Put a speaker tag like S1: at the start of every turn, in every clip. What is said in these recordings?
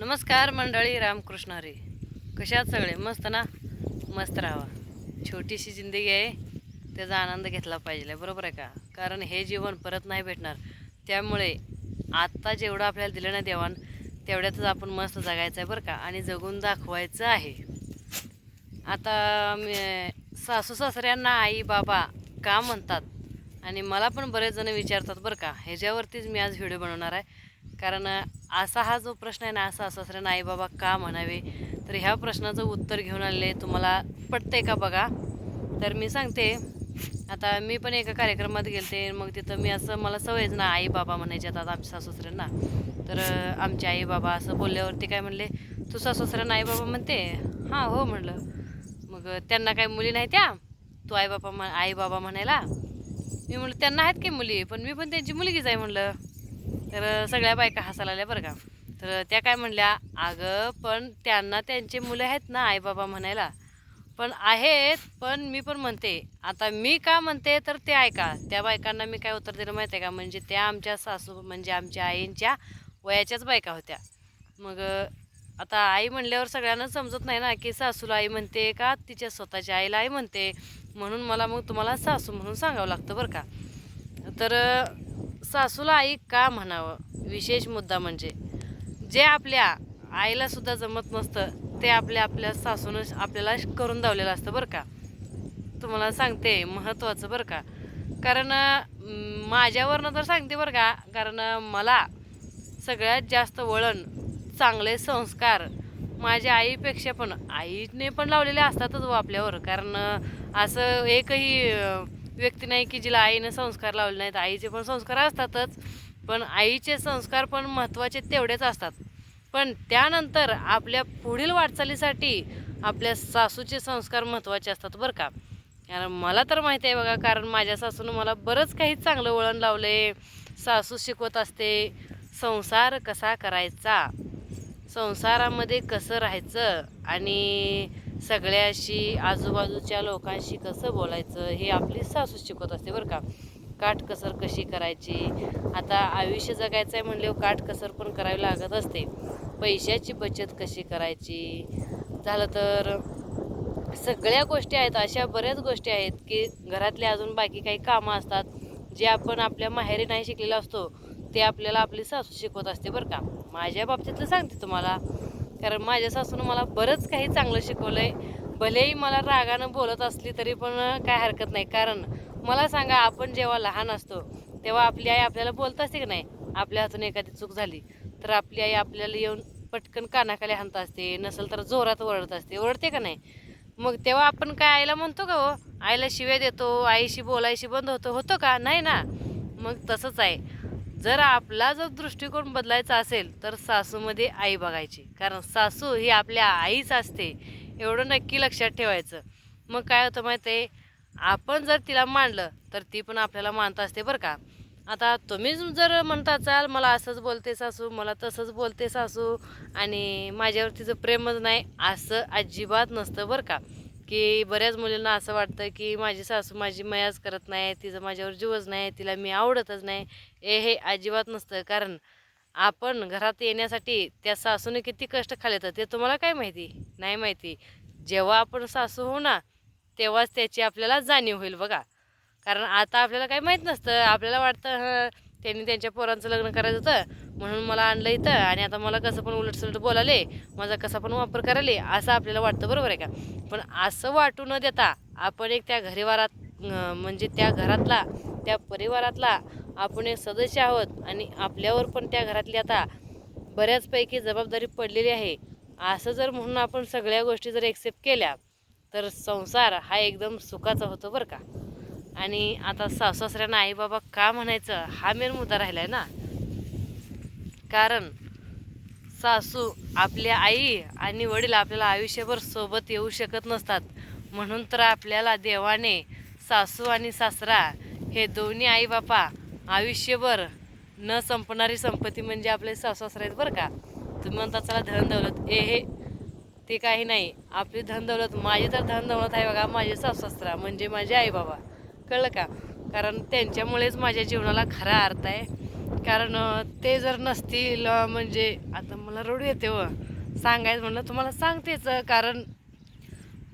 S1: नमस्कार मंडळी रामकृष्ण हरी कशात सगळे? मस्त ना? मस्त राहावा. छोटीशी जिंदगी आहे त्याचा आनंद घेतला पाहिजे बरोबर आहे का? कारण हे जीवन परत नाही भेटणार. त्यामुळे आत्ता जेवढं आपल्याला दिलं ना देवान तेवढ्यातच आपण मस्त जगायचं आहे बरं का? आणि जगून दाखवायचं आहे. आता मी सासू सासऱ्यांना आई बाबा का म्हणतात? आणि मला पण बरेच जण विचारतात बरं का? ह्याच्यावरतीच मी आज व्हिडिओ बनवणार आहे. कारण असा हा जो प्रश्न आहे ना असा सासऱ्यांना आई बाबा का म्हणावे? तर ह्या प्रश्नाचं उत्तर घेऊन आलेले तुम्हाला पटते का बघा? तर मी सांगते आता मी पण एका कार्यक्रमात गेलते मग तिथं मी असं मला सवयच ना आई बाबा म्हणायचे आता आमच्या सासूसऱ्यांना तर आमचे आई बाबा असं बोलल्यावरती काय म्हणले तू सासूसऱ्यांना आई बाबा म्हणते? हां हो म्हणलं. मग त्यांना काही मुली नाही त्या. तू आई बाबा म्हण आई बाबा म्हणायला. मी म्हणलं त्यांना आहेत की मुली पण मी पण त्यांची मुलगीच आहे म्हणलं. तर सगळ्या बायका हसायला आल्या बरं का. तर त्या काय म्हणल्या अगं पण त्यांना त्यांचे मुलं आहेत ना आई बाबा म्हणायला. पण आहेत पण मी पण म्हणते. आता मी का म्हणते तर ते ऐका. त्या बायकांना मी काय उत्तर दिलं माहिती आहे का? म्हणजे त्या आमच्या सासू म्हणजे आमच्या आईंच्या वयाच्याच बायका होत्या. मग आता आई म्हणल्यावर सगळ्यांना समजत नाही ना की सासूला आई म्हणते का? तिच्या स्वतःच्या आईला आई म्हणते. म्हणून मला मग तुम्हाला सासू म्हणून सांगावं लागतं बरं का. तर सासूला आई का म्हणावं? विशेष मुद्दा म्हणजे जे आपल्या आईला सुद्धा जमत नसतं ते आपल्या आपल्या सासूनं आपल्याला करून दावलेलं असतं बरं का? तुम्हाला सांगते महत्त्वाचं बरं का? कारण माझ्यावरनं तर सांगते बरं का? कारण मला सगळ्यात जास्त वळण चांगले संस्कार माझ्या आईपेक्षा पण आईने पण लावलेले असतातच व आपल्यावर. कारण असं एकही व्यक्ती नाही की जिला आईनं संस्कार लावले नाहीत. आईचे पण संस्कार असतातच. पण आईचे संस्कार पण महत्त्वाचे तेवढेच असतात. पण त्यानंतर आपल्या पुढील वाटचालीसाठी आपल्या सासूचे संस्कार महत्त्वाचे असतात बरं का. कारण मला तर माहिती आहे बघा कारण माझ्या सासूनं मला बरंच काही चांगलं वळण लावले सासू शिकवत असते संसार कसा करायचा? संसारामध्ये कसं राहायचं? आणि सगळ्याशी आजूबाजूच्या लोकांशी कसं बोलायचं हे आपली सासू शिकवत असते बरं का. काटकसर कशी करायची? आता आयुष्य जगायचं आहे म्हणल्यावर काटकसर पण करावी लागत असते. पैशाची बचत कशी करायची? झालं तर सगळ्या गोष्टी आहेत अशा बऱ्याच गोष्टी आहेत की घरातले अजून बाकी काही कामं असतात जे आपण आपल्या माहेरी नाही शिकलेलं असतो ते आपल्याला आपली सासू शिकवत असते बरं का. माझ्या बाबतीतलं सांगते तुम्हाला. कारण माझ्या सासूनं मला बरंच काही चांगलं शिकवलं आहे भलेही मला रागानं बोलत असली तरी पण काय हरकत नाही. कारण मला सांगा आपण जेव्हा लहान असतो तेव्हा आपली आई आपल्याला बोलत असते की नाही? आपल्या हातून एखादी चूक झाली तर आपली आई आपल्याला येऊन पटकन कानाखाली हाणत असते नसेल तर जोरात ओरडत असते. ओरडते का नाही? मग तेव्हा आपण काय आईला म्हणतो का हो? आईला शिव्या देतो आईशी बोलायशी बंद होतो. होतो का? नाही ना? मग तसंच आहे. जर आपला जर दृष्टिकोन बदलायचा असेल तर सासूमध्ये आई बघायची. कारण सासू ही आपल्या आईच असते एवढं नक्की लक्षात ठेवायचं. मग काय होतं माहिती आहे आपण जर तिला मांडलं तर ती पण आपल्याला मानत असते बरं का. आता तुम्हीच जर म्हणता चाल मला असंच बोलते सासू मला तसंच बोलते सासू आणि माझ्यावर तिचं प्रेमच नाही असं अजिबात नसतं बरं का. की बऱ्याच मुलींना असं वाटतं की माझी सासू माझी मयाच करत नाही तिचं माझ्यावर जीवच नाही तिला मी आवडतच नाही. ए हे अजिबात नसतं. कारण आपण घरात येण्यासाठी त्या सासूने किती कष्ट खाल्ले तर ते तुम्हाला काय माहिती? नाही माहिती. जेव्हा आपण सासू होऊ ना तेव्हाच त्याची आपल्याला जाणीव होईल बघा. कारण आता आपल्याला काही माहीत नसतं. आपल्याला वाटतं हं, त्यांनी त्यांच्या पोरांचं लग्न करायचं होतं. म्हणून मला आणलं इथं आणि आता मला कसं पण उलटसुलट बोलाले माझा कसा पण वापर करायले असं आपल्याला वाटतं बरोबर आहे का? पण असं वाटू न देता आपण एक त्या घरीवारात म्हणजे त्या घरातला त्या परिवारातला आपण एक सदस्य आहोत आणि आपल्यावर पण त्या घरातली आता बऱ्याचपैकी जबाबदारी पडलेली आहे. असं जर म्हणून आपण सगळ्या गोष्टी जर एक्सेप्ट केल्या तर संसार हा एकदम सुखाचा होतो बरं का? आणि आता सासऱ्यांना आई बाबा का म्हणायचं? हा मेन मुद्दा राहिला आहे ना? कारण सासू आपल्या आई आणि वडील आपल्याला आयुष्यभर सोबत येऊ शकत नसतात. म्हणून तर आपल्याला देवाने सासू आणि सासरा हे दोन्ही आई बापा आयुष्यभर न संपणारी संपत्ती म्हणजे आपले सासू सासरे आहेत बरं का. तुम्ही म्हणता चला धन दौलत. ए हे ते काही नाही. आपली धन दौलत माझी तर धन दौलत आहे बघा माझे सासू सासरा म्हणजे माझे आई बाबा कळलं का? कारण त्यांच्यामुळेच माझ्या जीवनाला खरा अर्थ आहे. कारण ते जर नसतील म्हणजे आता मला रडू येते व सांगायचं म्हणलं तुम्हाला सांगतेच कारण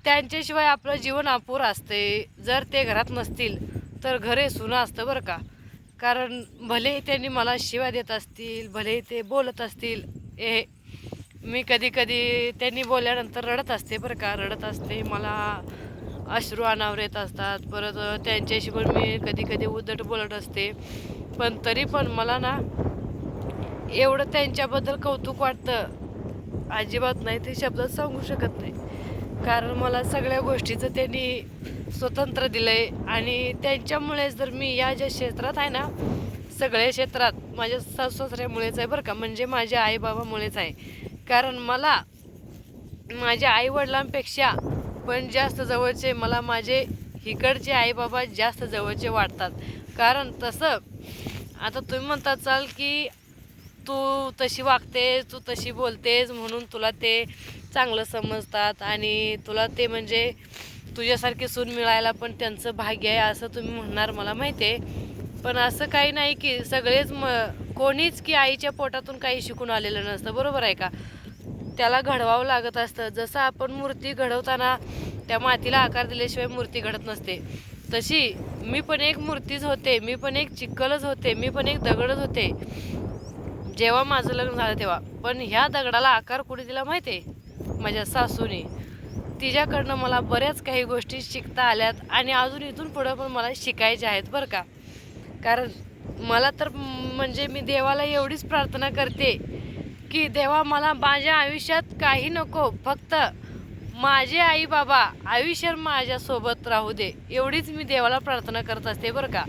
S1: त्यांच्याशिवाय आपलं जीवन अपुरं असते. जर ते घरात नसतील तर घरे सुनं असतं बरं का. कारण भले त्यांनी मला शिवा देत असतील भले ते बोलत असतील ए मी कधी कधी त्यांनी बोलल्यानंतर रडत असते बरं का. रडत असते मला अश्रू अनावर येत असतात. परत त्यांच्याशी पण मी कधी कधी उदट बोलत असते. पण तरी पण मला ना एवढं त्यांच्याबद्दल कौतुक वाटतं. अजिबात नाही ते शब्दात सांगू शकत नाही. कारण मला सगळ्या गोष्टीचं त्यांनी स्वतंत्र दिलंय. आणि त्यांच्यामुळेच जर मी या ज्या क्षेत्रात आहे ना सगळ्या क्षेत्रात माझ्या सासू सासऱ्यामुळेच आहे बरं का. म्हणजे माझ्या आईबाबामुळेच आहे. कारण मला माझ्या आईवडिलांपेक्षा पण जास्त जवळचे मला माझे इकडचे आईबाबा जास्त जवळचे वाटतात. कारण तसं आता तुम्ही म्हणता चाल की तू तशी वागतेस तू तशी बोलतेस म्हणून तुला ते चांगलं समजतात आणि तुला ते म्हणजे तुझ्यासारखी सून मिळायला पण त्यांचं भाग्य आहे असं तुम्ही म्हणणार मला माहिती आहे. पण असं काही नाही की सगळेच म कोणीच की आईच्या पोटातून काही शिकून आलेलं नसतं. बरोबर आहे का? त्याला घडवावं लागत असतं. जसं आपण मूर्ती घडवताना त्या मातीला आकार दिल्याशिवाय मूर्ती घडत नसते. तशी मी पण एक मूर्तीच होते मी पण एक चिक्कलच होते मी पण एक दगडच होते. जेव्हा माझं लग्न झालं तेव्हा. पण ह्या दगडाला आकार कुणी दिला माहिती आहे? माझ्या सासूने. तिच्याकडनं मला बऱ्याच काही गोष्टी शिकता आल्यात आणि अजून इथून पुढं पण मला शिकायच्या आहेत बरं का. कारण मला तर म्हणजे मी देवाला एवढीच प्रार्थना करते की देवा मला माझ्या आयुष्यात काही नको फक्त माझे आई बाबा आयुष्य माझ्यासोबत राहू दे. एवढीच मी देवाला प्रार्थना करत असते बरं का.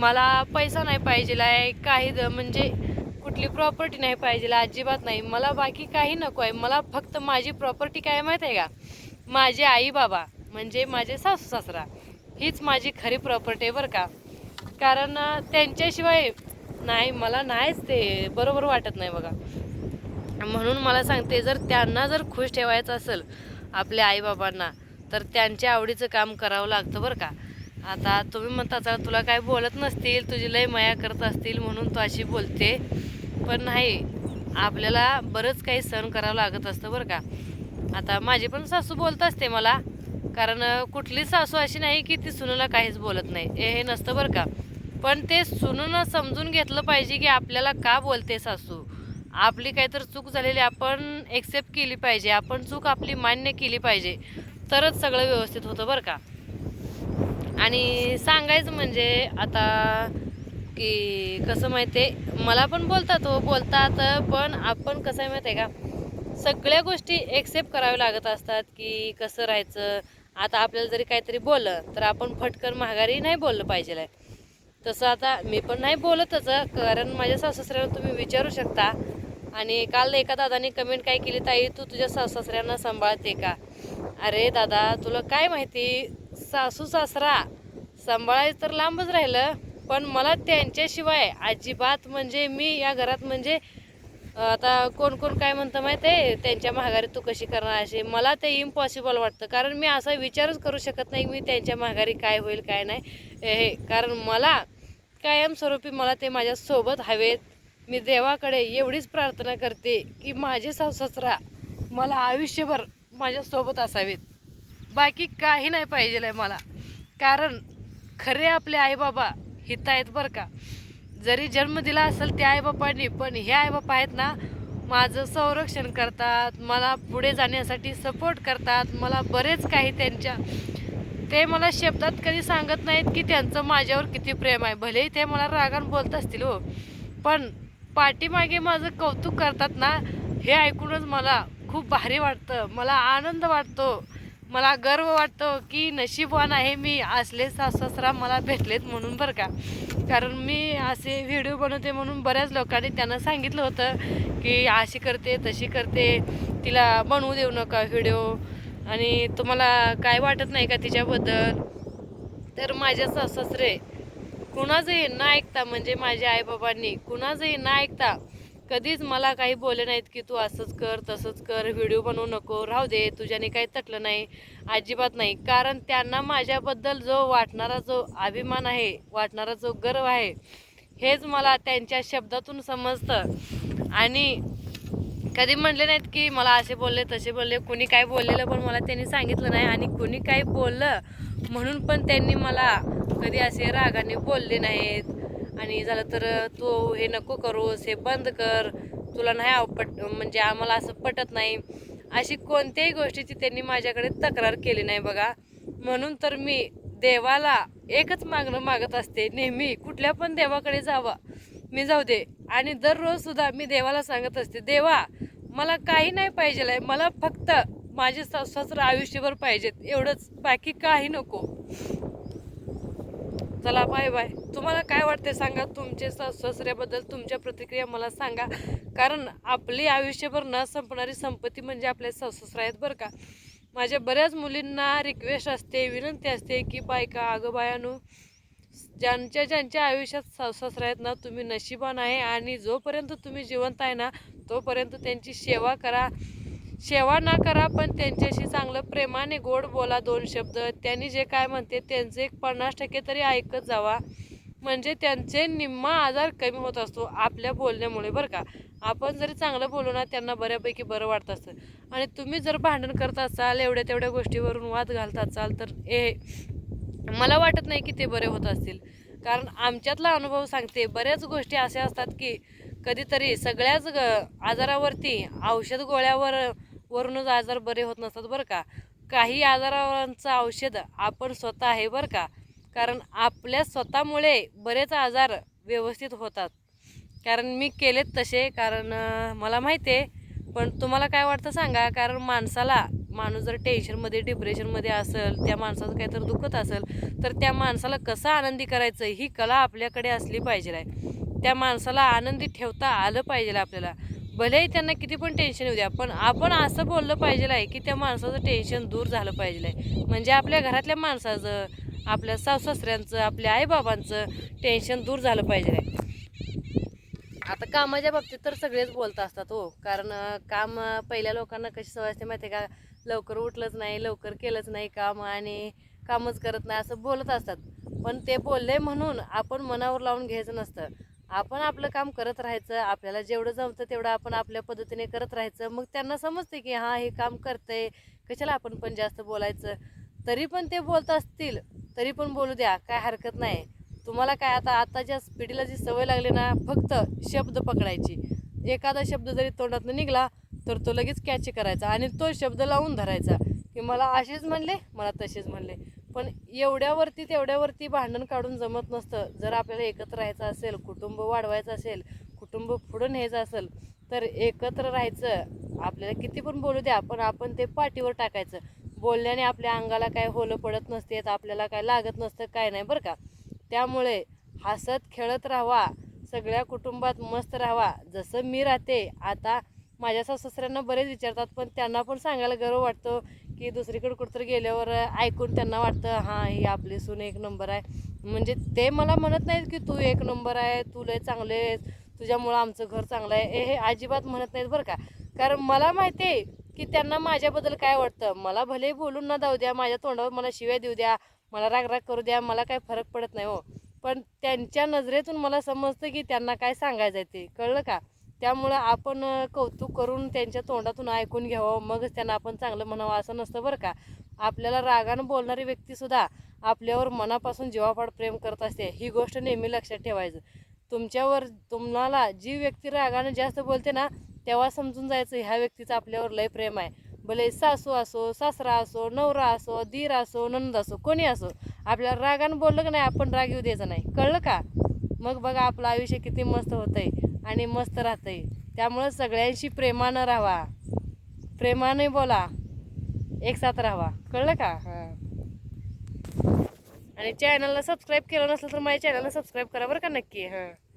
S1: मला पैसा नाही पाहिजेला आहे काही द- म्हणजे कुठली प्रॉपर्टी नाही पाहिजे अजिबात नाही. मला बाकी काही नको आहे. मला फक्त माझी प्रॉपर्टी काय माहीत आहे का? माझे आई बाबा म्हणजे माझे सासू सासरा हीच माझी खरी प्रॉपर्टी आहे बरं का. कारण त्यांच्याशिवाय नाही मला नाहीच ते बरोबर वाटत नाही बघा. म्हणून मला सांगते जर त्यांना जर खुश ठेवायचं असेल आपल्या आईबाबांना तर त्यांच्या आवडीचं काम करावं लागतं बरं का. आता तुम्ही म्हणता चला तुला काय बोलत नसतील तुझी लय माया करत असतील म्हणून तू अशी बोलते. पण नाही आपल्याला बरंच काही सहन करावं लागत असतं बरं का. आता माझी पण सासू बोलत असते मला कारण कुठली कुठलीच सासू अशी नाही की ती सुनूला काहीच बोलत नाही. हे हे नसतं बरं का. पण ते सुनून समजून घेतलं पाहिजे की आपल्याला का बोलते सासू? आपली काहीतरी चूक झालेली आपण एक्सेप्ट केली पाहिजे आपण चूक आपली मान्य केली पाहिजे तरच सगळं व्यवस्थित होतं बरं का. आणि सांगायचं म्हणजे आता की कसं माहिती आहे मला पण बोलतात हो बोलतात पण आपण कसं आहे माहिती आहे का सगळ्या गोष्टी एक्सेप्ट कराव्या लागत असतात की कसं राहायचं. आता आपल्याला जरी काहीतरी बोललं तर आपण फटकन महागारी नाही बोललं पाहिजे तसं आता मी पण नाही बोलतच कारण माझ्या सासऱ्याला तुम्ही विचारू शकता. आणि काल एका दादाने कमेंट काय केली ताई तू तुझ्या सासऱ्यांना सांभाळते का? अरे दादा तुला काय माहिती सासू सासरा सांभाळायचं तर लांबच राहिलं पण मला त्यांच्याशिवाय अजिबात म्हणजे मी या घरात म्हणजे आता कोण कोण काय म्हणतं माहीत आहे त्यांच्या माघारी तू कशी करणार अशी? मला ते इम्पॉसिबल वाटतं कारण मी असा विचारच करू शकत नाही मी त्यांच्या माघारी काय होईल काय नाही हे कारण मला कायमस्वरूपी मला ते माझ्यासोबत हवेत मी देवाकडे एवढीच प्रार्थना करते की माझे सासरा मला आयुष्यभर माझ्यासोबत असावेत. बाकी काही नाही पाहिजे आहे मला. कारण खरे आपले आईबाबा हित आहेत बरं का. जरी जन्म दिला असेल त्या आईबापांनी पण हे आईबापा आहेत ना माझं संरक्षण करतात मला पुढे जाण्यासाठी सपोर्ट करतात मला बरेच काही त्यांच्या ते मला शब्दात कधी सांगत नाहीत की त्यांचं माझ्यावर किती प्रेम आहे. भलेही ते मला रागान बोलत असतील हो. पण पाठीमागे माझं कौतुक करतात ना हे ऐकूनच मला खूप भारी वाटतं. मला आनंद वाटतो. मला गर्व वाटतो की नशीबवान आहे मी. असले सासरा मला भेटलेत म्हणून बरं का. कारण मी असे व्हिडिओ बनवते म्हणून बऱ्याच लोकांनी त्यांना सांगितलं होतं की अशी करते तशी करते. तिला बनवू देऊ नका व्हिडिओ. आणि तुम्हाला काय वाटत नाही का तिच्याबद्दल? तर माझ्या सासरे कुणाचंही न ऐकता म्हणजे माझ्या आईबाबांनी कुणाचंही न ऐकता कधीच मला काही बोलले नाहीत की तू असंच कर तसंच कर व्हिडिओ बनवू नको राहू दे तुझ्याने काही तटलं नाही अजिबात नाही. कारण त्यांना माझ्याबद्दल जो वाटणारा जो अभिमान आहे वाटणारा जो गर्व आहे हेच मला त्यांच्या शब्दातून समजतं. आणि कधी म्हणले नाहीत की मला असे बोलले तसे बोलले कुणी काय बोललेलं पण मला त्यांनी सांगितलं नाही. आणि कुणी काय बोललं म्हणून पण त्यांनी मला कधी असे रागाने बोलले नाहीत. आणि झालं तर तू हे नको करूस हे बंद कर. तुला नाही आवपट म्हणजे आम्हाला असं पटत नाही. अशी कोणत्याही गोष्टीची त्यांनी माझ्याकडे तक्रार केली नाही बघा. म्हणून तर मी देवाला एकच मागणं मागत असते नेहमी कुठल्या पण देवाकडे जावा. मी जाऊ दे. आणि दररोज सुद्धा मी देवाला सांगत असते देवा मला काही नाही पाहिजे आहे मला फक्त माझे सासर आयुष्यभर पाहिजेत. एवढंच. बाकी काही नको. चला बाय बाय तुम्हाला काय वाटते सांगा? तुमचे सासऱ्याबद्दल तुमच्या प्रतिक्रिया मला सांगा. कारण आपली आयुष्यभर न संपणारी संपत्ती म्हणजे आपले सासरे आहेत बरं का. माझ्या बऱ्याच मुलींना रिक्वेस्ट असते विनंती असते की बायका अगं बायानो ज्यांच्या ज्यांच्या आयुष्यात सासरे आहेत ना तुम्ही नशिबान आहे आणि जोपर्यंत तुम्ही जिवंत आहे ना तोपर्यंत त्यांची सेवा करा. सेवा ना करा पण त्यांच्याशी चांगलं प्रेमाने गोड बोला दोन शब्द. त्यांनी जे काय म्हणते त्यांचे एक पन्नास टक्के तरी ऐकत जावा. म्हणजे त्यांचे निम्मा आजार कमी होत असतो आपल्या बोलण्यामुळे बरं का. आपण जरी चांगलं बोलू ना त्यांना बऱ्यापैकी बरं वाटत असतं. आणि तुम्ही जर भांडण करत असाल एवढ्या तेवढ्या गोष्टीवरून वाद घालत असाल तर हे मला वाटत नाही की ते बरे होत असतील. कारण आमच्यातला अनुभव सांगते बऱ्याच गोष्टी अशा असतात की कधीतरी सगळ्याच ग- आजारावरती औषध गोळ्यावर वरूनच आजार बरे होत नसतात बरं का? काही आजारांचं औषध आपण स्वतः आहे बरं का? कारण आपल्या स्वतःमुळे बरेच आजार व्यवस्थित होतात. कारण मी केलेत तसे कारण मला माहिती आहे. पण तुम्हाला काय वाटतं सांगा? कारण माणसाला माणूस जर टेन्शनमध्ये डिप्रेशनमध्ये असेल त्या माणसाचं काहीतरी दुखत असेल तर त्या माणसाला कसं आनंदी करायचं? ही कला आपल्याकडे असली पाहिजे आहे. त्या माणसाला आनंदी ठेवता आलं पाहिजे आपल्याला. भलेही त्यांना किती पण टेन्शन येऊ द्या पण आपण असं बोललं पाहिजे आहे की त्या माणसाचं टेन्शन दूर झालं पाहिजे आहे. म्हणजे आपल्या घरातल्या माणसाचं आपल्या सासऱ्यांचं आपल्या आईबाबांचं टेन्शन दूर झालं पाहिजे आहे. आता कामाच्या बाबतीत तर सगळेच बोलत असतात हो. कारण काम पहिल्या लोकांना कशी सवय असते माहिती का? लवकर उठलंच नाही लवकर केलंच नाही काम आणि कामच करत नाही असं बोलत असतात. पण ते बोलले म्हणून आपण मनावर लावून घ्यायचं नसतं. आपण आपलं काम करत राहायचं आपल्याला जेवढं जमतं तेवढं आपण आपल्या पद्धतीने करत राहायचं. मग त्यांना समजते की हां हे काम करतंय कशाला आपण पण जास्त बोलायचं? तरी पण ते बोलत असतील तरी पण बोलू द्या काय हरकत नाही. तुम्हाला काय आता आत्ताच्या पिढीला जी सवय लागली ना फक्त शब्द पकडायची. एखादा शब्द जरी तोंडातून निघाला तर तो लगेच कॅच करायचा आणि तो शब्द लावून धरायचा की मला असेच म्हणले मला तसेच म्हणले. पण एवढ्यावरती तेवढ्यावरती भांडण काढून जमत नसतं. जर आपल्याला एकत्र राहायचं असेल कुटुंब वाढवायचं असेल कुटुंब पुढं न्यायचं असेल तर एकत्र राहायचं आपल्याला किती पण बोलू द्या पण आपण ते पाठीवर टाकायचं. बोलल्याने आपल्या अंगाला काय होलं पडत नसते आपल्याला काय लागत नसतं काय नाही बरं का? त्यामुळे हसत खेळत राहावा सगळ्या कुटुंबात मस्त राहावा. जसं मी राहते आता माझ्या सासऱ्यांना बरेच विचारतात पण त्यांना पण सांगायला गर्व वाटतो की दुसरीकडे कुठंतरी गेल्यावर ऐकून त्यांना वाटतं हां ही आपली सून एक नंबर आहे. म्हणजे ते मला म्हणत नाहीत की तू एक नंबर आहे तू लय चांगले आहेस तुझ्यामुळं आमचं घर चांगलं आहे. हे- हे अजिबात म्हणत नाहीत बरं का. कारण मला माहिती आहे की त्यांना माझ्याबद्दल काय वाटतं? मला भले बोलून ना जाऊ द्या माझ्या तोंडावर मला शिव्या देऊ द्या मला राग करू द्या मला काय फरक पडत नाही हो. पण त्यांच्या नजरेतून मला समजतं की त्यांना काय सांगायचं आहे ते. कळलं का? त्यामुळं आपण कौतुक करून त्यांच्या तोंडातून ऐकून घ्यावं. मगच त्यांना आपण चांगलं म्हणावं असं नसतं बरं का. आपल्याला रागानं बोलणारी व्यक्तीसुद्धा आपल्यावर मनापासून जीवापाड प्रेम करत असते. ही गोष्ट नेहमी लक्षात ठेवायचं. तुमच्यावर तुम्हाला जी व्यक्ती रागानं जास्त बोलते ना तेव्हा समजून जायचं ह्या व्यक्तीचं आपल्यावर लय प्रेम आहे. भले सासू असो सासरा असो नवरा असो दीर असो नंद असो कोणी असो आपल्याला रागानं बोललं की नाही आपण राग येऊ द्यायचं नाही. कळलं का? मग बघा आपलं आयुष्य किती मस्त होतंय. आणि मस्त राहतंय. त्यामुळं सगळ्यांशी प्रेमानं राहा. प्रेमाने बोला. एकसाथ राहा कळलं का? हां. आणि चॅनलला सबस्क्राईब केलं नसलं तर माझ्या चॅनलला सबस्क्राईब करा बरं का नक्की? हां.